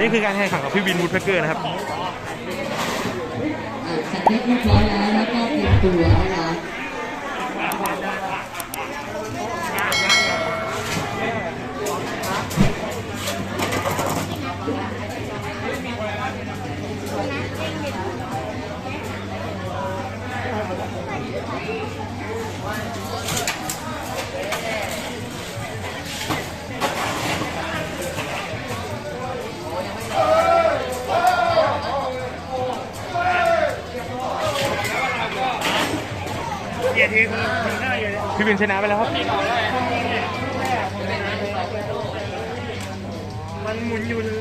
นี่คือการแข่งขันของพี่วินวูดแพคเกอร์นะครับ เสร็จเรียบร้อยแล้วแล้วก็เตรียมตัว พี่วินชนะไปแล้วครับ มันหมุนอยู่เลย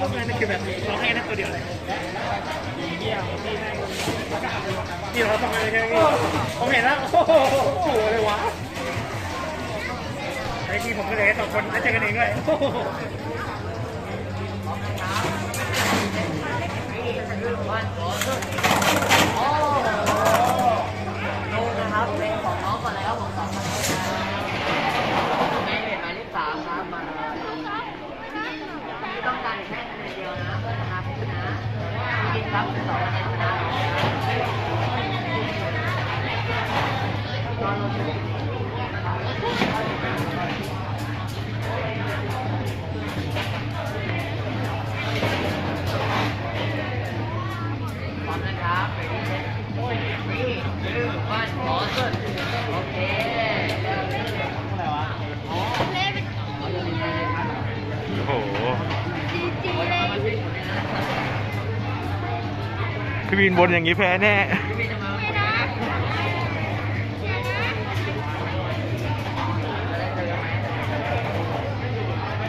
ทำไมนั่นคือแบบเราแค่นั้นตัวเดียวเลยนี่เราทำไมแค่นี้ผมเห็นแล้ว โอ้โหเลยวะไอ้ที่ผมก็เลยสองคนแล้วเจอกันเองด้วย พี่วินบนอย่างนี้แพ้แน่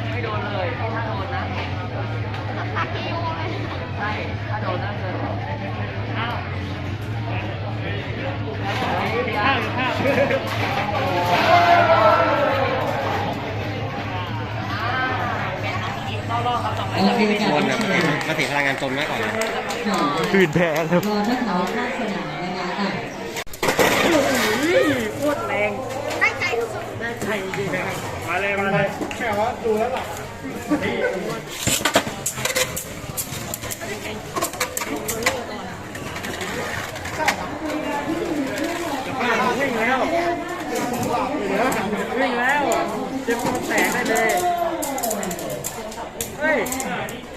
ไม่โดนเลยถ้าโดนนะใช่ถ้าโดนนะเกินอ้าวข้าว วโอเคค่ะบนเนี่ยมันถึงพลังงานจนมากกว่านะพี่นแพ้แล้วรอนักข่าข้างสนามนะคะอะโคตรแรงได้ใจสุดได้ใจจริงมาเลยมาเลยแค่ว่าดูแล้วหลับวิ่งแล้ววิ่งแล้วเจ็บมันแตกได้เลย เฮ้ย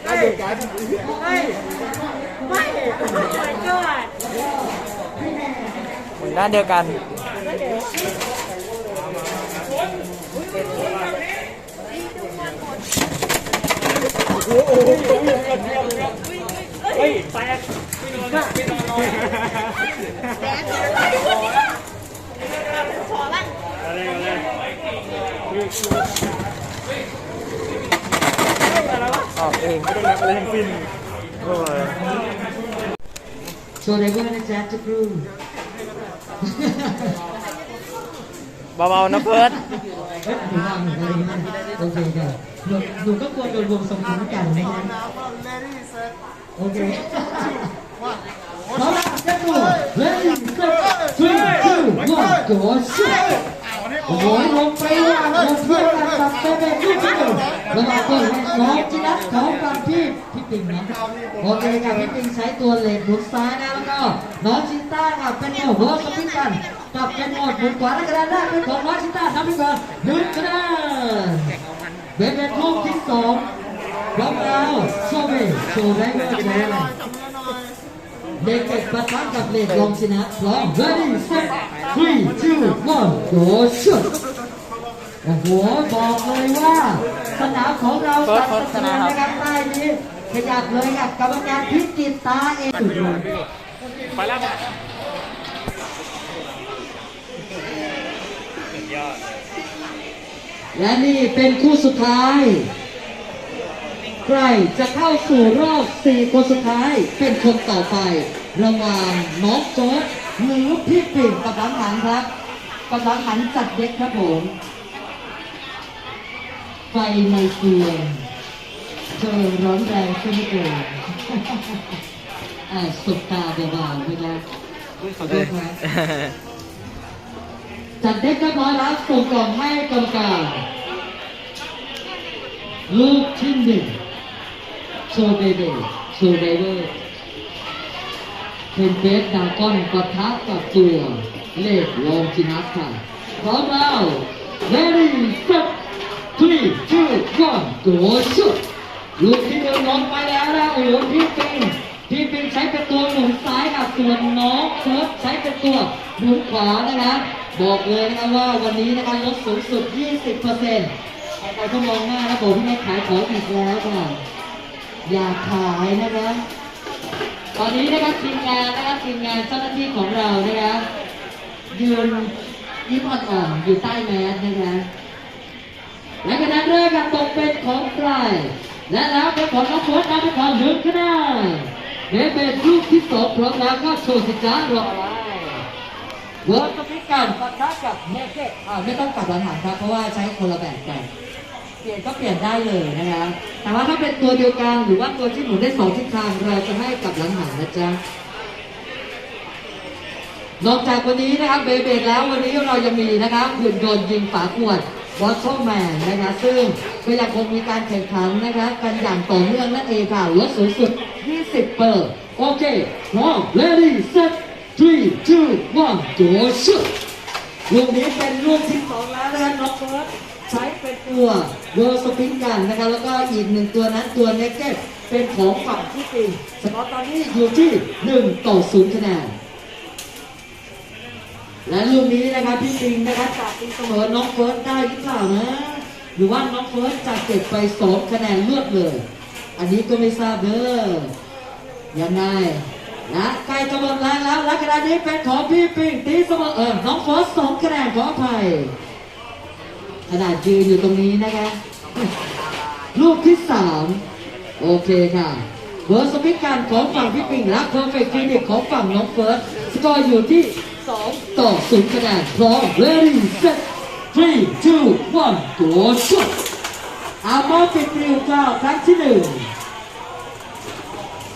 เฮ้ย เฮ้ย ไม่ my god ด้านเดียวกันเฮ้ยแตกไม่นอนนะไม่นอนนอน อะไรออกเองไม่ต้องนับอะไรทั้งสิ้นโอ้ยโชว์ไดเวอร์นะจ๊ะจุกรูเบาๆนะเพิร์ดเฮ้ยหนูวางหนูอะไรนะโอเคค่ะหนูหนูก็ควรโดนรวมสมองกันนะฮะโอเคพร้อมแล้วเจ้าตัว ready set three two one go shoot โอ้โหลงไปว่าลงเพื่อนกับเบเบ้ลูกที่หนึ่งระหว่างตัวน้องจินัทเขากับพี่พี่ปิงนะโอเคค่ะพี่ปิงใช้ตัวเลนหมุนซ้ายนะแล้วก็น้องชิต้ากับเป็นโมเวิร์กสปินกันกับเป็นหมดหมุนขวาและกระดานแรกเป็นของน้องชิต้านำไปก่อนหนึ่งคะแนนเบเบ้ลูกที่สองพร้อมแล้วโชว์เบโชว์ได้เมื่อโชว์ เลยเด็กเด็กประทับกับเลดลองชนะพร้อม ready set three two one go shoot โอ้โหบอกเลยว่า สนามของเราสัตว์สนามนะครับใต้นี้ขยับเลยกับกรรมการพิจิตตาเองไปแล้วและนี่เป็นคู่สุดท้าย ใครจะเข้าสู่รอบ 4 คนสุดท้าย เป็นคนต่อไป ระหว่างน้องโจ๊ดหรือพี่ปิ่นกับหลังหันครับกับหลังหันจัดเด็กครับผมไฟในเกียงเธอร้อนแรงใช่ไหมเอ่ยอ่าสุดตาเบาๆนะครับขอโทษครับจัดเด็กเรียบร้อยแล้วส่งกล่องให้กรรมการลูกที่หนึ่ง โชว์เบเบโชว์เบเบย์เป็นเบสดาก้อนปะทะกับตัวเลขลองจินัสค่ะพร้อมแล้ว ready set three two one go shoot ลูกที่หนึ่งลงไปแล้วนะโอ้โหพี่ปิงพี่ปิงใช้เป็นตัวหนุนซ้ายกับส่วนน้องเคิร์ฟใช้เป็นตัวหนุนขวานะครับบอกเลยนะครับว่าวันนี้นะครับลดสูงสุด 20%ใครๆก็มองหน้านะผมพี่แม่ขายของอีกแล้วค่ะ อยากขายนะครับตอนนี้นะครับทีมงานนะครับทีมงานเจ้าหน้าที่ของเรานะครับยืนยิ้มอ่อนๆอยู่ใต้แมสนะครับและคะแนนแรกก็ตกเป็นของใครและแล้วเป็นของน้องโค้ชนำไปก่อนหนึ่งคะแนนเดเบตลูกที่สองพร้อมแล้วก็โชว์สิจ้ารออะไรเวิร์ดสปิกันปะทะกับเมเกตอ่าไม่ต้องกลับหลังหันครับเพราะว่าใช้คนละแบบกัน ปลี่ยนก็เปลี่ยนได้เลยนะครับแต่ว่าถ้าเป็นตัวเดียวกันหรือว่าตัวที่หมุนได้สองทิศทางเราจะให้กับหลังหันนะจ๊ะนอกจากวันนี้นะครับเบเบดแล้ววันนี้เรายังมีนะครับหุ่นยนต์ยิงฝาขวดวอชชั่แมนนะครับซึ่งก็ยังคงมีการแข่งขันนะครับกันอย่างต่อเนื่องนั่นเองค่ะลดสูงสุด 20 เปอร์โอเคพร้อม ready set three two one go shoot ลูกนี้เป็นลูกที่สองแล้วนะครับน้องเฟิร์ส ใช้เป็นตัวเวอร์สปินกันนะครับแล้วก็อีกหนึ่งตัวนั้นตัวเนกเก็ตเป็นของฝั่งที่ปีสกอร์ตอนนี้อยู่ที่ 1 ต่อ 0 คะแนน และลูกนี้นะครับพี่ปิงนะครับจากตีเสมอน้องเฟิร์สได้หรือเปล่านะหรือว่าน้องเฟิร์สจะเก็บไปสองคะแนนเลือดเลย อันนี้ก็ไม่ทราบเด้อยังไงนะใกล้จะหมดแรงแล้วและคะแนนนี้เป็นของพี่ปิงตีเสมอเออน้องเฟิร์สสองคะแนนขออภัย ขนาดยืนอยู่ตรงนี้นะคะลูกที่สามโอเคค่ะเวอร์สปิกการของฝั่งพี่ปิงและเพอร์เฟกต์คลินิกของฝั่งน้องเฟิร์สสกอร์อยู่ที่ 2 ต่อ0คะแนนพร้อม ready set three two one go shot อาร์มอร์ปิดปลิวเก้าครั้งที่หนึ่ง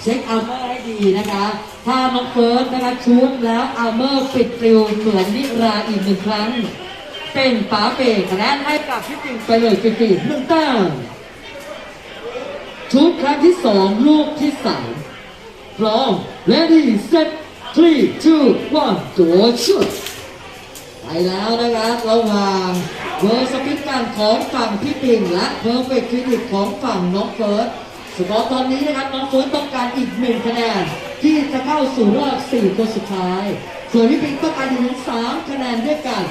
เช็คอาร์เมอร์ให้ดีนะคะ ถ้าน้องเฟิร์สนะคะชูดแล้วอาร์เมอร์ปิดปลิวเหมือนนิราอีกหนึ่งครั้ง เป็นป๋าเปกคะแนนให้กับพี่ปิงไปเลยฟรีๆหนึ่งแต้มชุดครั้งที่สองลูกที่สามพร้อม ready set three two one go shoot ไปแล้วนะครับระหว่างเวอร์สปิกกันของฝั่งพี่ปิงและเพอร์เฟกต์คลินิกของฝั่งน้องเฟิร์สสกอร์ตอนนี้นะครับน้องเฟิร์สต้องการอีกหนึ่งคะแนนที่จะเข้าสู่รอบสี่คนสุดท้าย ส่วนพี่ปิงต้องการถึงสามคะแนนด้วยกัน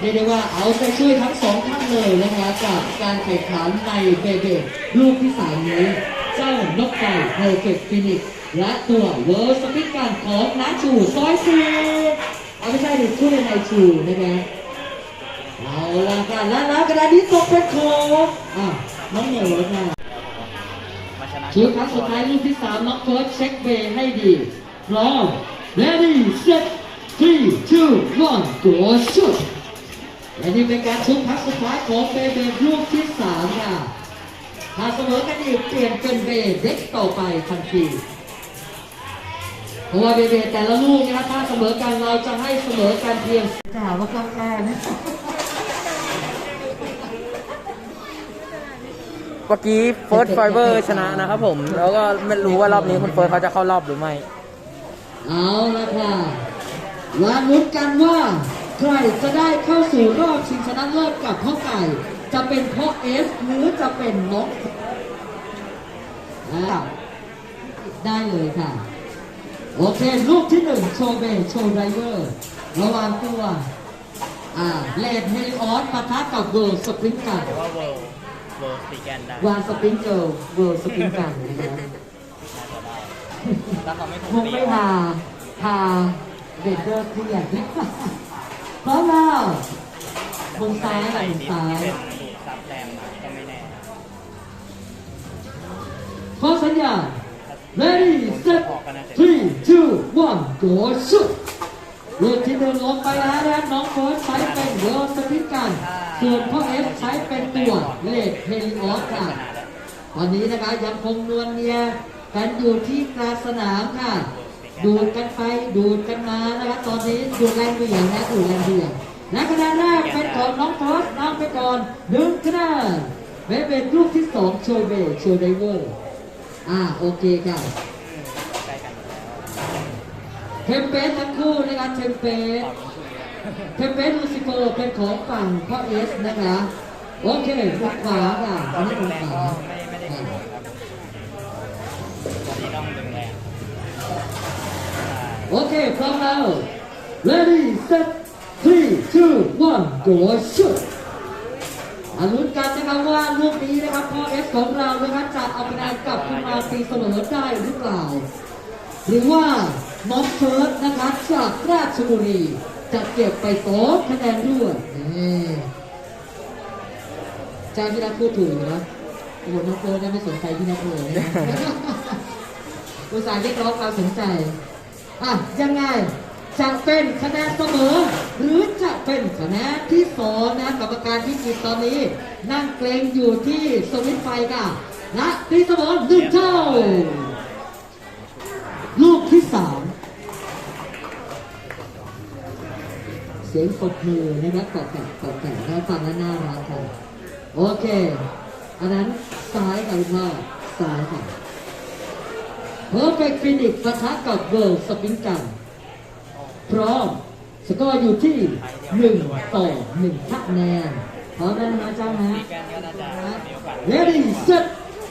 เรียกได้ว่าเอาใจช่วยทั้งสองท่านเลยนะครับกับการแข่งขันในเบเบลูกที่สามนี้ เจ้านกไก่เพอร์เฟกต์ฟินิกและตัวเวิร์สปิกการของน้าชูซอยซีเอาไม่ใช่ดิช่วยในชูนะครับเอาละกันแล้วแล้วกระดาษนี้ตกเป็นของอะน้องเหนียวนะชนะชุดครั้งสุดท้ายลูกที่สามน้องเฟิร์สเช็คเบย์ให้ดีพร้อม ready set three two one go shoot และนี่เป็นการชุบครั้งสุดท้ายของเบย์เบย์ลูกที่สามค่ะถ้าเสมอกันอีกเปลี่ยนเป็นเบย์เด็กต่อไปทันทีเพราะว่าเบย์เบย์แต่ละลูกนะครับถ้าเสมอกันเราจะให้เสมอกันเพียงจะหาว่าก้าวแก้นะเมื่อกี้เฟิร์สไฟเบอร์ชนะนะครับผม แล้วก็ไม่รู้ว่ารอบนี้คุณเฟิร์สเขาจะเข้ารอบหรือไม่ เอาละค่ะมาลุ้นกันว่า ใครจะได้เข้าสู่รอบชิงชนะเลิศกับพ่อไก่ จะเป็นพ่อเอสหรือจะเป็นน้องอ่าได้เลยค่ะ โอเค ลูกที่หนึ่งโชว์เบย์โชว์ไดเวอร์ระหว่างตัวอ่าเลดเฮลิออสปะทะกับเวิร์สปริงกันว่าเวิร์เวิร์สปีแกนได้วานสปริงเกิลเวิร์สปริงกันนะครับถ้าเขาไม่ถูคงไม่พาพาเบเดอร์เครียด พร้อมแล้วบนซ้ายกับบนซ้ายเป็นดูดซับแรงมาก็ไม่แน่ขอสัญญาณ ready set three two one go shoot ลูกที่หนึ่งลงไปแล้วนะครับน้องเฟิร์สใช้เป็นเวิร์สปิกกัน ส่วนพ่อเอฟใช้เป็นตัวเลดเฮลิออสค่ะตอนนี้นะคะยังคงนวลเนียกันอยู่ที่กลางสนามค่ะ ดูดกันไปดูดกันมานะคะตอนนี้ดูดแรงเหวี่ยงนะดูดแรงเหวี่ยงและคะแนนแรกเป็นของน้องฟอสนำไปก่อนหนึ่งคะแนนเบเป็นลูกที่สองโชว์เบโชว์ไดเวอร์อ่าโอเคค่ะเทมเปสทั้งคู่นะคะเทมเปสเทมเปสลูซิเฟเป็นของฝั่งพ่อเอสนะคะโอเคฝั่งขวาค่ะอันนี้ฝั่งขวา โอเคพร้อมแล้ว ready set three two one go shoot อาลุ้นกันนะครับว่าลูกนี้นะครับพ่อเอสของเรานะครับจะเอาคะแนนกลับขึ้นมาตีเสมอได้หรือเปล่า หรือว่าน้องเฟิร์สนะครับจากราชบุรีจะเก็บไปสองคะแนนด้วยนี่จาพี่นัทพูดถูกอยู่นะโอ้โหน้องเฟิร์สไม่สนใจพี่นัทเลยนะอุตส่าห์เรียกร้องความสนใจ อะยังไงจะเป็นคะแนนเสมอ หรือจะเป็นคะแนนที่สองนะกรรมการที่กิจตอนนี้ นั่งเกรงอยู่ที่สวิตไฟค่ะและตีเสมอหนึ่งเท่าลูกที่สามเสียงปรบมือนะครับตอบแตะตอบแตะนะฟังแล้วน่ารักค่ะโอเค อันนั้นซ้ายกับพ่อซ้ายค่ะ เพอร์เฟกต์ฟินิกปะทะกับเวิร์ลสปิงกันพร้อมสกอร์อยู่ที่1ต่อ1คะแนนพร้อมแล้วนะจ้านะ Ready set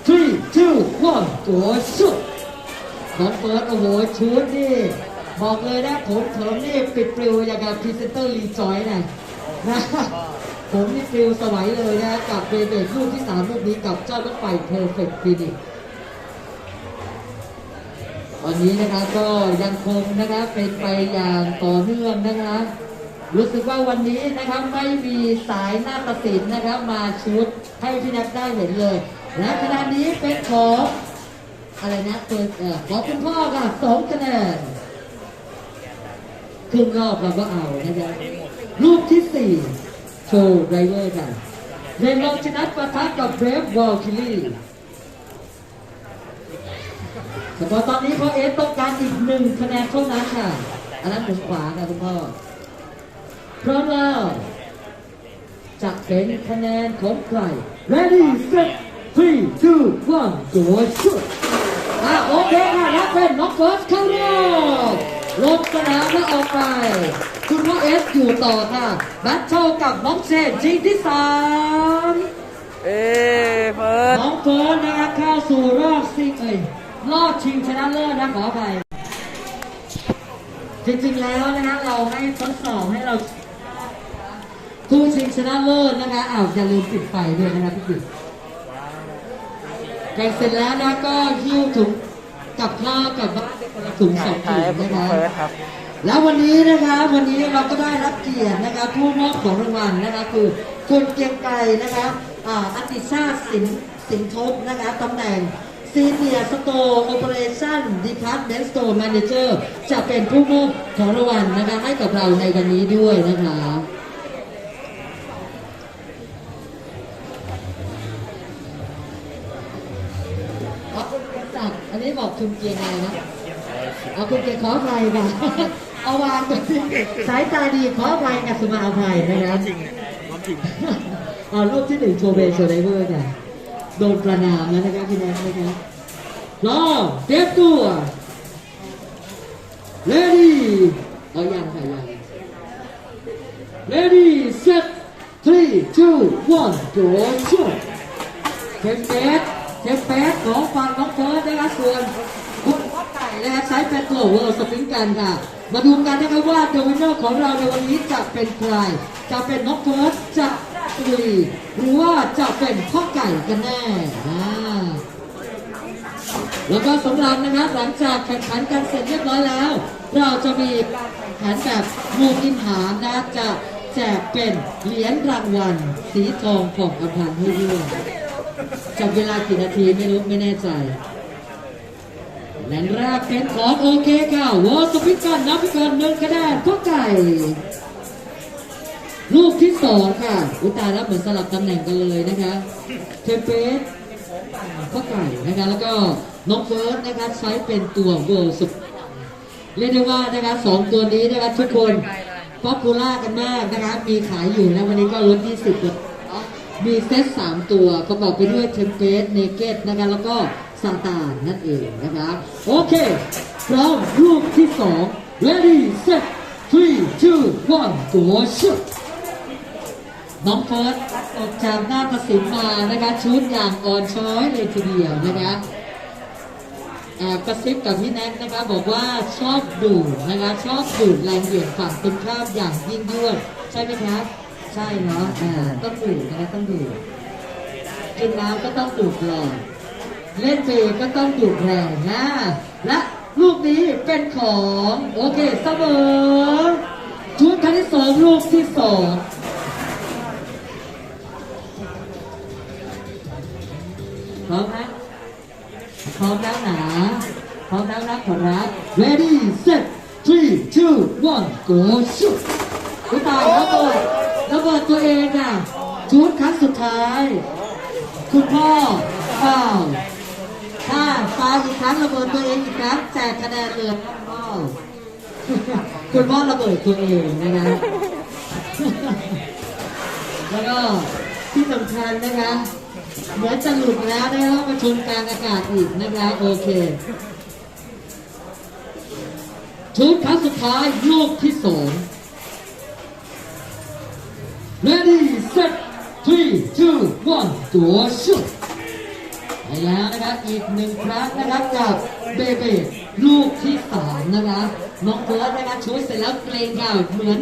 three two one go shoot ของเฟิร์สโอ้โหชุดนี่บอกเลยนะผมเถิมนี่ปิดปลิวอย่างกับพรีเซนเตอร์รีจอยนะนะผมนี่ปลิวสวัยเลยนะกับเบเบกลูกที่สามลูกนี้กับเจ้ารถไฟเพอร์เฟกต์ฟินิก ตอนนี้นะครับก็ยังคงนะครับเป็นไปอย่างต่อเนื่องนะครับรู้สึกว่าวันนี้นะครับไม่มีสายหน้าตัดสินนะครับมาชุดให้พี่นักได้เห็นเลย และขณะนี้เป็นของอะไรนะตัวเอ่อขอคุณพ่อค่ะสองคะแนนครึ่งรอบเราก็เอานะครับรูปที่สี่โชว์ไดเวอร์กันเรนลองชนะปะทะกับเบรฟวอลคิลี่ แต่พอตอนนี้พ่อเอสต้องการอีกหนึ่งคะแนนเท่านั้นค่ะ อันนั้นถึงขวาค่ะคุณพ่อพร้อมแล้วจะเป็นคะแนนของใคร ready set three two one go shoot อะโอเคค่ะและเป็นน้องเฟิร์สเข้ารอบลงสนามแล้วออกไป คุณพ่อเอสอยู่ต่อค่ะแบทเทิลกับน้องเซนจริงที่สามเอ้เฟิร์สน้องเฟิร์นนะครับเข้าสู่รอบซิงเอ้ย รอบชิงชนะเลิศนะขอไป จริงๆแล้วนะฮะเราให้ทดสอบให้เราผู้ชิงชนะเลิศนะคะอ้าวอย่าลืมปิดไฟด้วยนะครับพี่ปิ๊กแข่งเสร็จแล้วนะก็หิ้วถุงกับข้าวกลับบ้านไปคนละถุงสองถุท้ายงคุณนะคะเฟิร์สครับแล้ววันนี้นะครับวันนี้เราก็ได้รับเกียรตินะครับผู้มอบของรางวัลนะคะคือคุณเกรียงไกรนะครับอ่าอติชาติสินสินทบนะคะตำแหน่ง Senior Store Operation Department Store Manager จะเป็นผู้มอบของรางวัลนะคะให้กับเราในวันนี้ด้วยนะคะขอบคุณคุณศักดิ์อันนี้บอกคุณเกียงอะไรนะเอาคุณเกียงขออภัยค่ะเอาวางไปสายตาดีขออภัยกับสมาอภัยนะครับเอารูปที่หนึ่งโชว์เบย์โชว์ไดเวอร์ค่ะ โดนประนามแล้วนะครับพี่แนนนะครับรอเตรียมตัว ready เอายังค่ะยัง ready set three two one go shoot เทมเปสเทมเปสของฝั่งน้องเฟิร์สนะครับส่วนคุณพ่อไก่นะครับใช้เป็นตัวเวอร์สปริงกันค่ะ มาดูกันนะครับว่าเดวินเนอร์ของเราในวันนี้จะเป็นใคร จะเป็นน้องเฟิร์สจากราช บุรี หรือว่าจะเป็นพ่อไก่กันแน่อ่าแล้วก็สำหรับนะครับหลังจากแข่งขันกันเสร็จเรียบร้อยแล้ว เราจะมีแข่งขันแบบมูกินหามนะจะแจกเป็นเหรียญรางวัลสีทองของอภันให้ด้วยจับเวลากี่นาทีไม่รู้ไม่แน่ใจแลนแรกเป็นของโอเคค่ะวอสปิกันนับไปก่อนหนึ่งคะแนนพ่อไก่ ลูกที่สองค่ะ อุตายแล้วเหมือนสลับตำแหน่งกันเลยนะคะเทมเปสพ่อไก่นะคะแล้วก็น้องเฟิร์สนะคะใช้เป็นตัวเวิร์สุดเรียกได้ว่านะคะสองตัวนี้นะคะทุกคนป๊อปปูล่ากันมากนะครับมีขายอยู่นะวันนี้ก็ลด20เปอร์เซ็นต์มีเซต3ตัวประกอบไปด้วยเทมเพสเนเกตนะครับแล้วก็ซาตานนั่นเองนะครับโอเคพร้อมลูกที่2 ready set three two one go shoot น้องเฟิร์สออกจากหน้าประสินมานะคะชุดอย่างอ่อนช้อยเลยทีเดียวนะคะแอบกระซิบกับพี่แน็กนะคะบอกว่าชอบดูดนะคะชอบดูดแรงเหวี่ยงฝั่งตรงข้ามอย่างยิ่งยวดใช่ไหมครับ ใช่เนาะอ่าต้องดูดนะคะต้องดูดกินน้ำก็ต้องดูดแรงเล่นเปก็ต้องดูดแรงนะและลูกนี้เป็นของ โอเคเสมอชุดครั้งที่สองลูกที่สอง พร้อมนะพร้อมแล้วหนาพร้อมแล้วนะขอรับ ready set three two one go shoot อุยตายระเบิดระเบิดตัวเองอะชุดครั้งสุดท้าย คุณพ่อเปล่าถ้าฟาวอีกครั้งระเบิดตัวเองอีกครั้งแจกคะแนนเลยครับพ่อคุณพ่อระเบิดตัวเองนะนะแล้วก็ที่สำคัญนะคะ เหมือนจะหลุดแล้วนะคะมาชนกลางอากาศอีกนะคะโอเคชุดครั้งสุดท้ายลูกที่สอง ready set three two one ตัวชุดไปแล้วนะครับอีกหนึ่งครั้งนะครับกับเบเบลูกที่สามนะคะ น้องเฟิร์สนะคะช่วยเสร็จแล้วเกรงเก่าเหมือน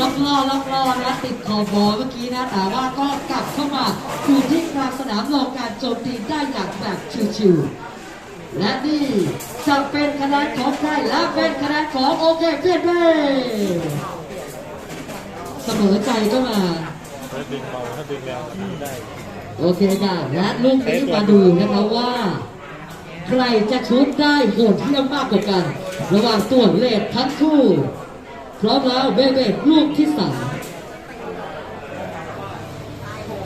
ล็อกล่อล็อกล่อนะติดขอบบอลเมื่อกี้นะแต่ว่าก็กลับเข้ามาอยู่ที่กลางสนามรอการโจมตีได้อย่างแบบชิวๆและนี่จะเป็นคะแนนของใครและเป็นคะแนนของโอเคเพียนเป้เสมอใจก็มาถ้าดึงเบาถ้าดึงแรงมันได้โอเคค่ะและลูกนี้มาดูนะคะว่า ใครจะชุดได้โหดเยี่ยมมากกว่ากัน ระหว่างตัวเลดทั้งคู่ พร้อมแล้วเบเบ้ลูกที่สาม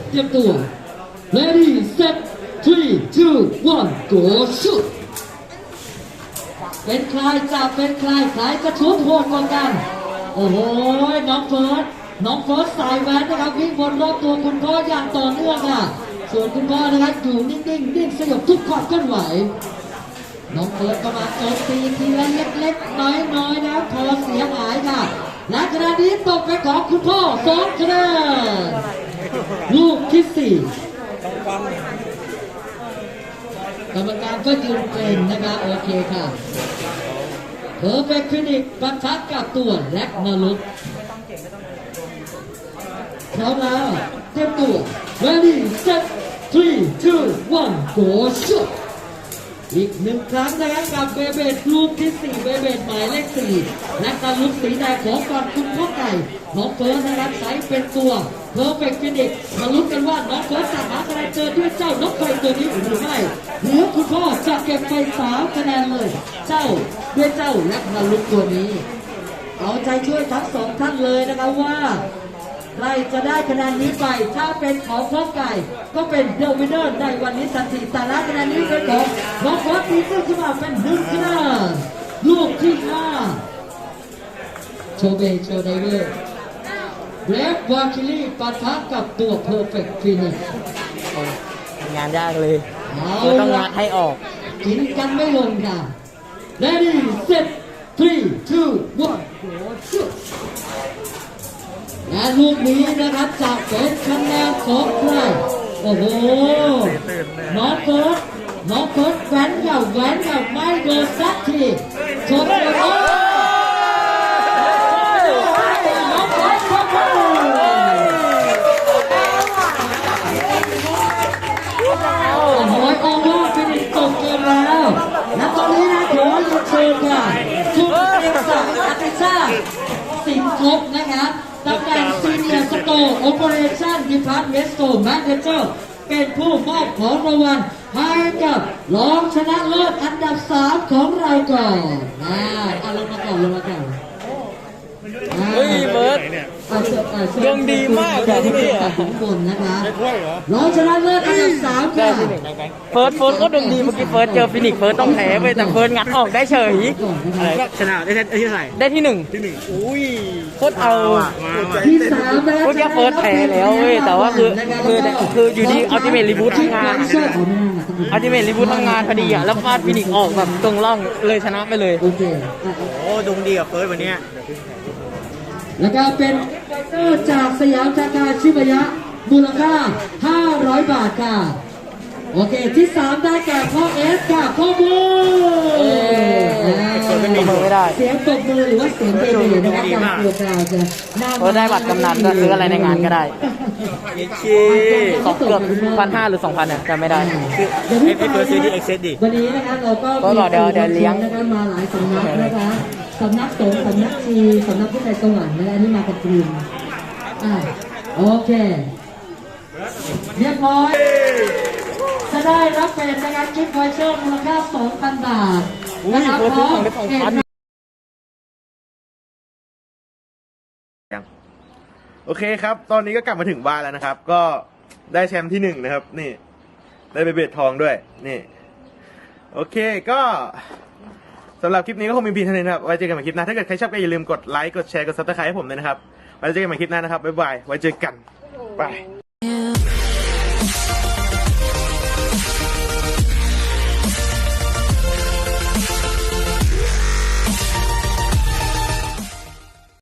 เตรียมตัว ready set three two one go shoot เป็นใครจะเป็นใครใครจะชุดโหดกว่ากัน โอ้โหน้องเฟิร์สน้องเฟิร์สสายแว้นนะครับวิ่งวนรอบตัวคุณพ่ออย่างต่อเนื่องอะ ส่วนคุณพ่อนะครับอยู่นิ่งๆนิ่งสยบทุกความเคลื่อนไหว น้องเฟิร์สก็มาโจมตีทีละเล็กๆน้อยๆนะพอเสียหายค่ะและขณะนี้ตกไปของคุณพ่อสองคะแนนลูกที่สี่กรรมการก็ยืนเกรงนะคะโอเคค่ะเพอร์เฟคคลินิกปะทะกับตัวแลกนรกพร้อมแล้ว เตรียมตัว ready set three two one go shoot อีกหนึ่งครั้งนะครับกับเบเบดลูกที่สี่เบเบดหมายเลขสี่และตาลุกสีแดงของฝั่งคุณพ่อไก่น้องเฟิร์สนะครับใช้เป็นตัวเพอร์เฟคฟินิกมาลุ้นกันว่าน้องเฟิร์สจะหาคะแนนเจอด้วยเจ้านกไฟตัวนี้หรือไม่หรือคุณพ่อจะเก็บไปสามคะแนนเลย เจ้าด้วยเจ้าและมาลุกตัวนี้ เอาใจช่วยทั้งสองท่านเลยนะครับว่า ใครจะได้คะแนนนี้ไป ถ้าเป็นของพ่อไก่ ก็เป็นเดอะวินเนอร์ในวันนี้ทันทีแต่ละคะแนนนี้เป็นของน้องฟอสตีซึ่งขึ้นมาเป็นหนึ่งคะแนนลูกที่ห้าโชเบโชไดเวอร์เรฟวาคิลี่ปะทะกับตัวเพอร์เฟกต์ฟินิชงานยากเลยเอาคือต้องละงัดให้ออก กินกันไม่ลงค่ะ ready set three two one go shoot และลูกนี้นะครับจะเป็นคะแนนของใครโอ้โหน้องเฟิร์สน้องเฟิร์สแหวนกับแหวนกับไม่โดนสักทีชนเลยโอ้น้องเฟิร์สชนโอ้โหอองว่าฟินิชจบเกมแล้วและตอนนี้นะขอเรียนเชิญค่ะคุณเอกศักดิ์อติชาสิงห์ครบนะครับ Senior Store Operation Department Store Manager เป็นผู้มอบของรางวัลให้กับรองชนะเลิศอันดับ3ของเราก่อนอ่าเอาลงมาก่อนลงมาก่อนอ่าเฮ้ยเบิร์ด อะเชิญอะเชิญดวงดีมากอะที่นี่อะ ถึงบนนะคะรองชนะเลิศอันดับสามได้ค่ะที่หนึ่งเฟิร์สเฟิร์สก็ดวงดีเมื่อกี้เฟิร์สเจอฟินิกส์เฟิร์สต้องแพ้ไปแต่เฟิร์สงัดออกได้เฉย ก่อนนะคะชนะได้ที่เท่าไหร่ได้ที่หนึ่งที่หนึ่งอุ้ยโคตรเอาที่สามนะคะเมื่อกี้เฟิร์สแพ้แล้วเว้ยแต่ว่าคือคือคืออยู่ดีอัลติเมทรีบูททำงานเชิญเอาหน้าอัลติเมทรีบูททำงานพอดีอะแล้วฟาดฟินิกส์ออกแบบตรงร่องเลยชนะไปเลย โอเคอะโอ้ดวงดีกับเฟิร์สวันเนี้ย แล้วก็เป็นเตอร์จากสยามจากาชิบะยะมูลค่า 500 บาทค่ะ โอเคที่3ได้แก่พ่อเอสค่ะพ่อมูอ่าเฟิร์สไม่มีมือไม่ได้ เสียงตบมือหรือว่าเสียงเบบีนะคะการกลัวกราวจะน่าเฟิร์สได้บัตรกำนันก็ซื้ออะไรในงานก็ได้เย้เชสองเกือบพันห้าหรือสองพันเนี่ยจำไม่ได้คือเดี๋ยวพี่ไอ้เฟิร์สซื้อที่เอ็กเซดิวันนี้นะคะเราก็ก็รอเดี๋ยวเดี๋ยวเลี้ยงนะคะมาหลายสำนักนะคะสำนักสงฆ์สำนักชีสำนักพุทธไทยสวรรค์นะคะอันนี้มากับกลุ่มอ่าโอเคเรียบร้อยจะ ได้รับเป็นนะคะกิฟต์วอเชอร์มูลค่า 2,000 บาทนะคะอุ้ยพร้อมเฟิร์สซื้อของได้2,000เอ็ดโอเคครับ ตอนนี้ก็กลับมาถึงบ้านแล้วนะครับ ก็ได้แชมป์ที่หนึ่งนะครับ นี่ ได้ไปเบ็ดทองด้วย นี่ โอเคก็สำหรับคลิปนี้ก็คงมีเพียงเท่านี้นะครับ ไว้เจอกันใหม่คลิปหน้า ถ้าเกิดใครชอบก็อย่าลืมกดไลค์ กดแชร์ กดซับสไครต์ให้ผมด้วยนะครับ ไว้เจอกันใหม่คลิปหน้านะครับ บ๊ายบาย ไว้เจอกัน บาย